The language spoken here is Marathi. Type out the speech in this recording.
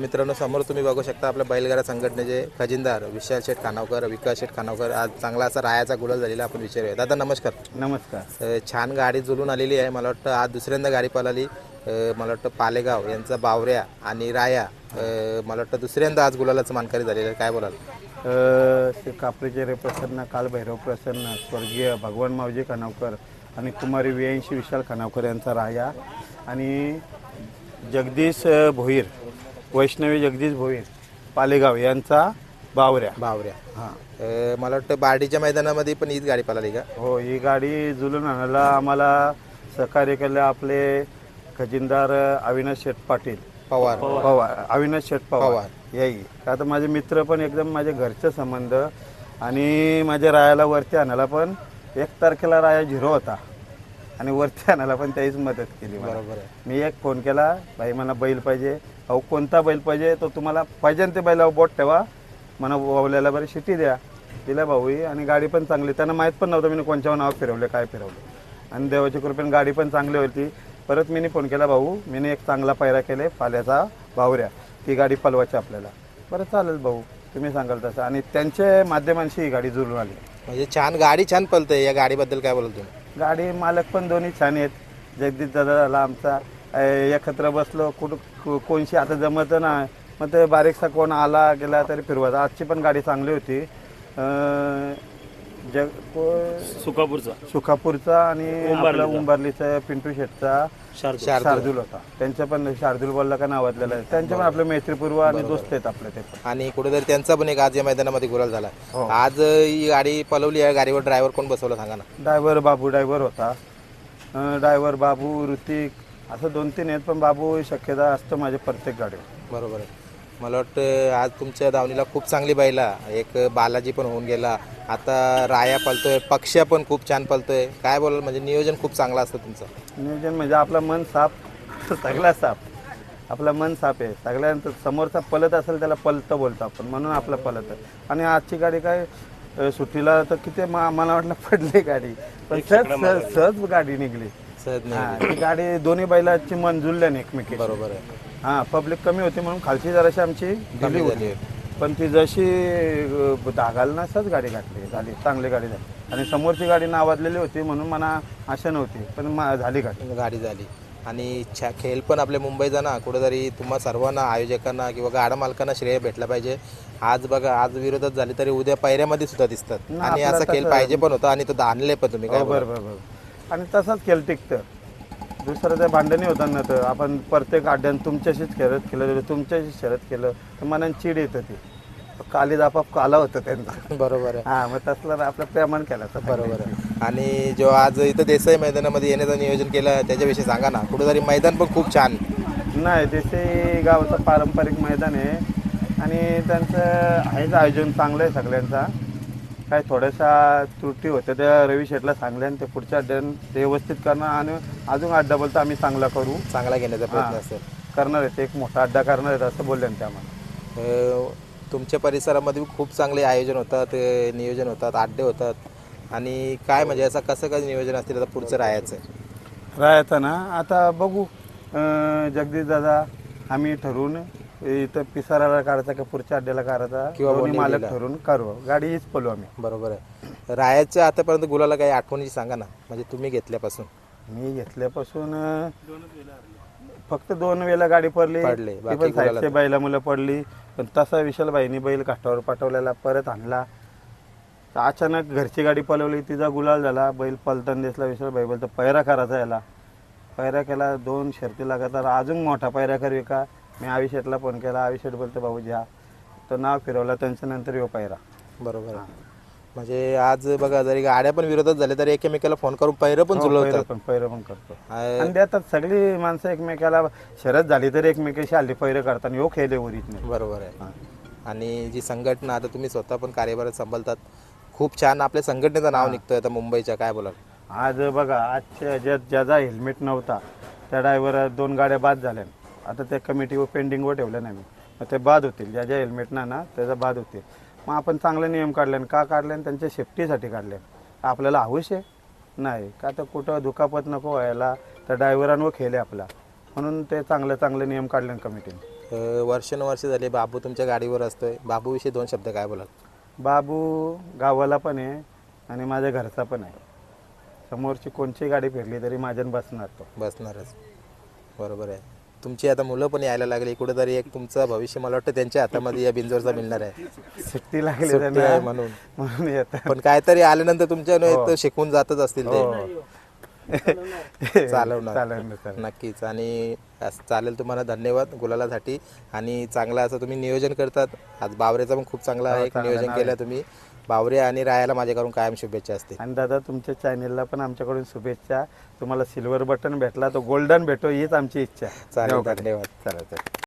मित्रांनो समोर तुम्ही बघू शकता आपल्या बैलगाडा संघटनेचे खजिनदार विशाल शेठ खानावकर विकास शेठ खानावकर. आज चांगला असा रायाचा गुलाल झालेला आपण विचारूया. दादा नमस्कार. नमस्कार. अ, छान गाडी जुलून आलेली आहे. मला वाटतं आज दुसऱ्यांदा गाडी पळाली. अ, मला वाटतं पालेगाव यांचा बावऱ्या आणि राया अ, मला वाटतं दुसऱ्यांदा आज गुलालाचं मानकरी झालेलं आहे. काय बोलाल? अ, श्री कापरीचे रे प्रसन्न कालभैरव प्रसन्न स्वर्गीय भगवान मावजी खानावकर आणि कुमारी वियांशी विशाल खानावकर यांचा राया आणि जगदीश अ, भोईर वैष्णवी जगदीश भोईर पालेगाव यांचा बावऱ्या. बावऱ्या. हां. अ, मला वाटतं बार्डीच्या मैदानामध्ये पण हीच गाडी पळाली का? हो ही गाडी जुलून आणायला आम्हाला सहकार्य केलं आपले खजिनदार अविनाश शेठ पाटील. पवार. पवार. अविनाश शेठ पवार का आता माझे मित्र पण एकदम माझे घरचे संबंध आणि माझ्या रायाला वरती आणायला पण एक तारखेला राया झिरो होता. आणि वरती आणायला पण त्याहीच मदत केली मला. बरोबर आहे. मी एक फोन केला भाई मला बैल पाहिजे. अहो कोणता बैल पाहिजे तो तुम्हाला पाहिजे ते बैलावर बोट ठेवा. मला वावल्याला बरी शिटी द्या. दिल्या भाऊही आणि गाडी पण चांगली. त्यांना माहीत पण नव्हतं मी कोणत्यावर नाव फिरवले काय फिरवले. आणि देवाच्या कृपेने गाडी पण चांगली होती. परत मी फोन केला भाऊ. मी एक चांगला पायरा केले पाल्याचा भावऱ्या. ती गाडी पलवायची आपल्याला. बरं चालेल भाऊ. तुम्ही सांगाल तसं. आणि त्यांच्या माध्यमांशी ही गाडी जुळून आली. म्हणजे छान गाडी छान पळते या गाडीबद्दल काय बोलाल तुम्ही? गाडी मालक पण दोन्ही छान आहेत. जगदीश दादा झाला आमचा. एकत्र बसलो कुठं कोणशी आता जमत ना मग ते बारीकसा कोण आला गेला तरी फिरवायचा आजची पण गाडी चांगली होती. अ, जग को- सुकापूरचा. सुखापूरचा आणि आपला उंबरलीचा. पिंटू शेटचा शार्दूल. शार्दूल. होता. त्यांच्या पण शार्दूल बोलला का नावाजलेला आहे. त्यांच्या पण आपले मैत्रीपूर्व आणि दोस्त आहेत आपले ते आणि कुठेतरी त्यांचा पण एक आज या मैदानामध्ये गुलाल झाला. हो. आज अ, ही गाडी पळवली आहे. गाडीवर ड्रायव्हर कोण बसवला सांगा ना. ड्रायव्हर बाबू ड्रायव्हर होता. ड्रायव्हर बाबू ऋतिक असं दोन तीन आहेत पण बाबू शक्यता असतं माझ्या प्रत्येक गाडीवर. बरोबर आहे. मला वाटतं आज तुमच्या दावणीला खूप चांगली बैला एक बालाजी पण होऊन गेला. आता राया पळतोय पक्ष्या पण खूप छान पळतोय. काय बोलाल म्हणजे नियोजन खूप चांगलं असतं तुमचं. नियोजन म्हणजे आपलं मन साफ सगळा साफ. आपलं मन साफ आहे. सगळ्यांचं समोरचा पलत असेल त्याला पलतं बोलतो आपण. म्हणून आपलं पलत आहे. आणि आजची गाडी काय अ, सुट्टीला तर किती मा- मला वाटलं पडली गाडी. पण सहज सहज सहज गाडी निघली. हा ती गाडी दोन्ही बैलाची मन जुळल्या नाही एकमेकी बरोबर आहे. हा पब्लिक कमी होती म्हणून खालची जराशी आमची झाली होती. पण ती जशी अ, धागाल ना सहज गाडी घातली झाली चांगली गाडी झाली. आणि समोरची गाडी नावाजलेली होती म्हणून मला आशा नव्हती पण मा- झाली गाडी. गाडी झाली. आणि छा खेळ पण आपल्या मुंबईचा ना कुठेतरी तुम्हा सर्वांना आयोजकांना किंवा गाडा मालकांना श्रेय भेटलं पाहिजे. आज बघा आज विरोधात झाली तरी उद्या पैऱ्यामध्ये सुद्धा दिसतात. आणि असा खेळ पाहिजे पण होता आणि तो आणले पण तुम्ही काय हो, बोलाल? आणि तसाच खेळ टिकतं दुसरं ते भांडणी होतं ना तर आपण प्रत्येक अड्ड्यान तुमच्याशीच खेळत केलं तुमच्याशीच शरत केलं तर मनात चिड येतं ती काली आपाप काला होतं त्यांचा. बरोबर आहे. हा मग तसलं आपलं प्रेमान केलं बरोबर आहे. आणि जो आज इथं देसाई मैदानामध्ये येण्याचं नियोजन केलं त्याच्याविषयी सांगा ना. कुठेतरी मैदान पण खूप छान. नाही देसाई गावाचं पारंपरिक मैदान आहे. आणि त्यांचं आहेच आयोजन चांगलं आहे सगळ्यांचा. काय थोड्याशा त्रुटी होत्या त्या रवी शेटला सांगल्या आणि ते पुढच्या अड्ड्यान ते व्यवस्थित करणं आणि अजून अड्डा बोलता आम्ही चांगला करू. चांगला घेण्याचा प्रयत्न हा. असेल. करणार आहेत एक मोठा अड्डा करणार आहेत असं बोलले ते आम्हाला. अ, तुमच्या परिसरामध्ये खूप चांगले आयोजन होतात अ, नियोजन होतात अड्डे होतात. आणि काय म्हणजे असं कसं कसं नियोजन असतील आता पुढचं राहायचं? राहायचं ना आता बघू. अं, जगदीश दादा आम्ही ठरवून इथं पिसाराला काढायचा का पुढच्या अड्ड्याला काढायचा? किंवा दोन्ही मालक. ठरवून करू गाडी हीच पलू आम्ही. बरोबर आहे. राहायचं आतापर्यंत गुलाला काही आठवणीची सांगा ना. म्हणजे तुम्ही घेतल्यापासून. मी घेतल्यापासून अं, फक्त दोन वेळेला गाडी पडली. पडले, ती बाकी पण गुलाला साईडच्या बैला मुलं पडली. पण तसा विशाल बाईनी बैल काठावर पाठवलेला परत आणला. तर अचानक घरची गाडी पळवली. तिचा गुलाल झाला. बैल पलताना दिसला. विशाल बाई बोलतो पैरा करायचा याला. पैरा केला. दोन शर्ती लगातार अजून मोठा पैरा करवी का? मी आविशेटला फोन केला आविशेट बोलतो भाऊजी हा. तो नाव फिरवला त्यांच्या नंतर येऊ पैरा बरोबर आहे. म्हणजे आज बघा जरी गाड्या पण विरोधात झाल्या तरी एकमेकाला फोन करून पैरं पण हो, जुळवतात पैरं पण पैरं पण करतो. आहे. आणि त्यात सगळी माणसं एकमेकाला शरद झाली तरी एकमेकाशी आली पैरं करतात ह्यो खेळ ओरिजिनल बरोबर आहे. आणि जी संघटना आता तुम्ही स्वतः पण कार्यभारात सांभाळतात. खूप छान आपल्या संघटनेचं नाव निघतंय आता मुंबईच्या काय बोलाल? आज बघा आजच्या ज्या ज्याचा हेल्मेट नव्हता त्या ड्रायव्हर दोन गाड्या बाद झाल्या आता त्या कमिटीवर पेंडिंगवर ठेवल्या नाही मी. मग ते बाद होतील. ज्या ज्या हेल्मेट ना ना त्याचा बाद होतील. मग आपण चांगले नियम काढले का काढले आणि त्यांच्या सेफ्टीसाठी काढले? आपल्याला हौश आहे? नाही. का तर कुठं दुखापत नको व्हायला त्या ड्रायव्हरांवर खेळले आपला. म्हणून ते चांगले चांगले नियम काढले कमिटीने. वर्षानुवर्ष झाली बाबू तुमच्या गाडीवर असतोय. बाबूविषयी दोन शब्द काय बोलाल? बाबू गावाला पण आहे आणि माझ्या घरचा पण आहे. समोरची कोणची गाडी फिरली तरी माझ्यानं बसणार तो. बसणारच. बरोबर आहे. तुमची आता मुलं पण यायला लागली कुठेतरी एक तुमचं भविष्य मला वाटतं त्यांच्या हातामध्ये या बिंजोरचा मिळणार आहे. सुट्टी लागली सुट्टी आहे त्यांना म्हणून म्हणून येत पण काहीतरी आल्यानंतर तुमच्या शिकून जातच असतील ते. चालवणार. नक्कीच. आणि असं चालेल तुम्हाला धन्यवाद गुलालासाठी. आणि चांगलं असं तुम्ही नियोजन करतात. आज बावरेचं पण खूप चांगलं आहे एक नियोजन केलं तुम्ही. बावरे आणि रायाला माझ्याकडून कायम शुभेच्छा असतील आणि दादा तुमच्या चॅनेलला पण आमच्याकडून शुभेच्छा. तुम्हाला सिल्वर बटन भेटला तो गोल्डन भेटो हीच आमची इच्छा. चालेल. धन्यवाद. चला चला.